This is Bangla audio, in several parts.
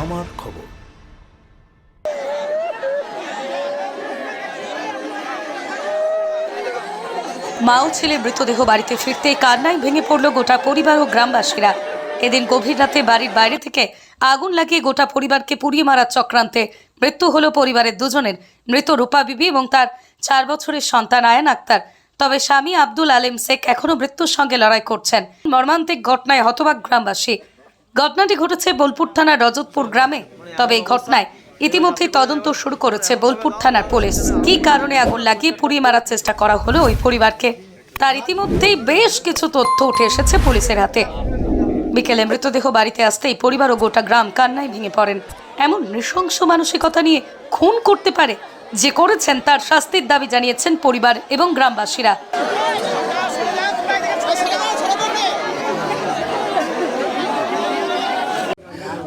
আমার খবর। মা ও ছেলে মৃতদেহ বাড়িতে ফিরতে কান্নায় ভেঙে পড়ল গোটা পরিবার ও গ্রামবাসীরা। এদিন গভীর রাতে বাড়ির বাইরে থেকে আগুন লাগিয়ে গোটা পরিবারকে পুড়িয়ে মারার চক্রান্তে মৃত্যু হলো পরিবারের দুজনের। মৃত রূপা বিবি এবং তার চার বছরের সন্তান আয়ান আক্তার। তবে স্বামী আব্দুল আলেম শেখ এখনও মৃত্যুর সঙ্গে লড়াই করছেন। মর্মান্তিক ঘটনায় হতবাক গ্রামবাসী। ঘটনাটি ঘটেছে বোলপুর থানার রজতপুর গ্রামে। তবে এই ঘটনায় ইতিমধ্যেই তদন্ত শুরু করেছে বোলপুর থানার পুলিশ। কি কারণে আগুন লাগিয়ে পুড়িয়ে মারার চেষ্টা করা হলো ওই পরিবারকে? তার ইতিমধ্যেই বেশ কিছু তথ্য উঠে এসেছে পুলিশের হাতে। বিকেলে মৃতদেহ বাড়িতে আসতেই পরিবার ও গোটা গ্রাম কান্নায় ভেঙে পড়েন। এমন নৃশংস মানসিকতা নিয়ে খুন করতে পারে যে করেছেন তার শাস্তির দাবি জানিয়েছেন পরিবার এবং গ্রামবাসীরা।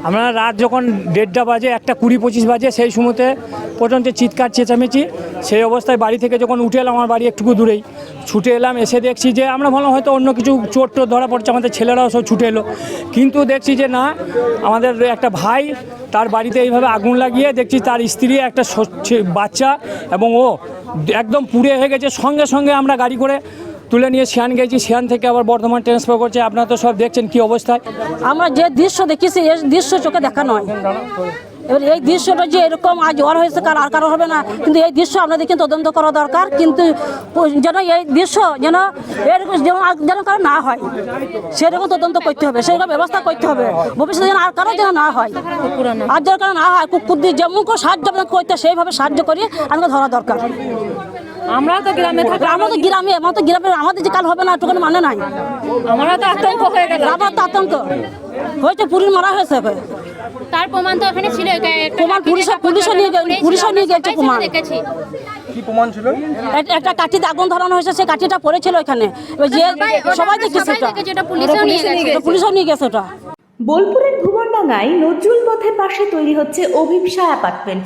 আমরা রাত যখন দেড়টা বাজে, একটা কুড়ি পঁচিশ বাজে, সেই সময়তে পর্যন্ত চিৎকার, চেঁচামেচি, সেই অবস্থায় বাড়ি থেকে যখন উঠে এলাম, আমার বাড়ি একটুকু দূরেই, ছুটে এলাম, এসে দেখছি যে আমরা ভাবলাম হয়তো অন্য কিছু চোট ধরা পড়ছে, আমাদের ছেলেরাও সব ছুটে এলো। কিন্তু দেখছি যে না, আমাদের একটা ভাই তার বাড়িতে এইভাবে আগুন লাগিয়ে দেখছি তার স্ত্রী, একটা বাচ্চা এবং ও একদম পুড়ে হয়ে গেছে। সঙ্গে সঙ্গে আমরা গাড়ি করে তুলে নিয়ে শিয়ান গেছি শিয়ান থেকে আবার বর্ধমান ট্রান্সফার করছে। আপনারা তো সব দেখছেন কি অবস্থায় আমরা যে দৃশ্য দেখেছি, এই দৃশ্য চোখে দেখা নয়। এবার এই দৃশ্যটা যে এরকম আজ জ্বর হয়েছে, কার আর কারও হবে না। কিন্তু এই দৃশ্য আপনাদের কিন্তু তদন্ত করা দরকার। কিন্তু যেন এই দৃশ্য যেন এরকম আর যেন কারও না হয়, সেরকম তদন্ত করতে হবে, সেরকম ব্যবস্থা করতে হবে। ভবিষ্যতে যেন আর কারও যেন না হয়। আর যেন কারও না হয়, কুকুর দিয়ে যেমন করে সাহায্য করতে সেইভাবে সাহায্য করি, আমাকে ধরা দরকার। আমরাও তো গ্রামে থাকি আমরা তো গ্রামে আমরা তো গ্রামে আমাদের যে কাল হবে না এটুকুন মানে নাই। আমরা তো আতঙ্ক হয়ে গেল আমার তো আতঙ্ক। হয়েছে পুরীর মারা হয়েছে তার প্রমাণ তো ওখানে ছিল। প্রমাণ পুলিশ- পুলিশও নিয়ে পুলিশও নিয়ে গেছে প্রমাণ। দেখেছি। এক- একটা কাঠিতে আগুন ধরানো হয়েছে সেই কাঠিটা পড়েছিল ওখানে এবার যে সবাই দেখেছে গেছে। পুলিশও নিয়ে গেছে ওটা। বোলপুরের ভুবনডাঙ্গায় নজরুল পথের পাশে তৈরি হচ্ছে অভিপসা অ্যাপার্টমেন্ট।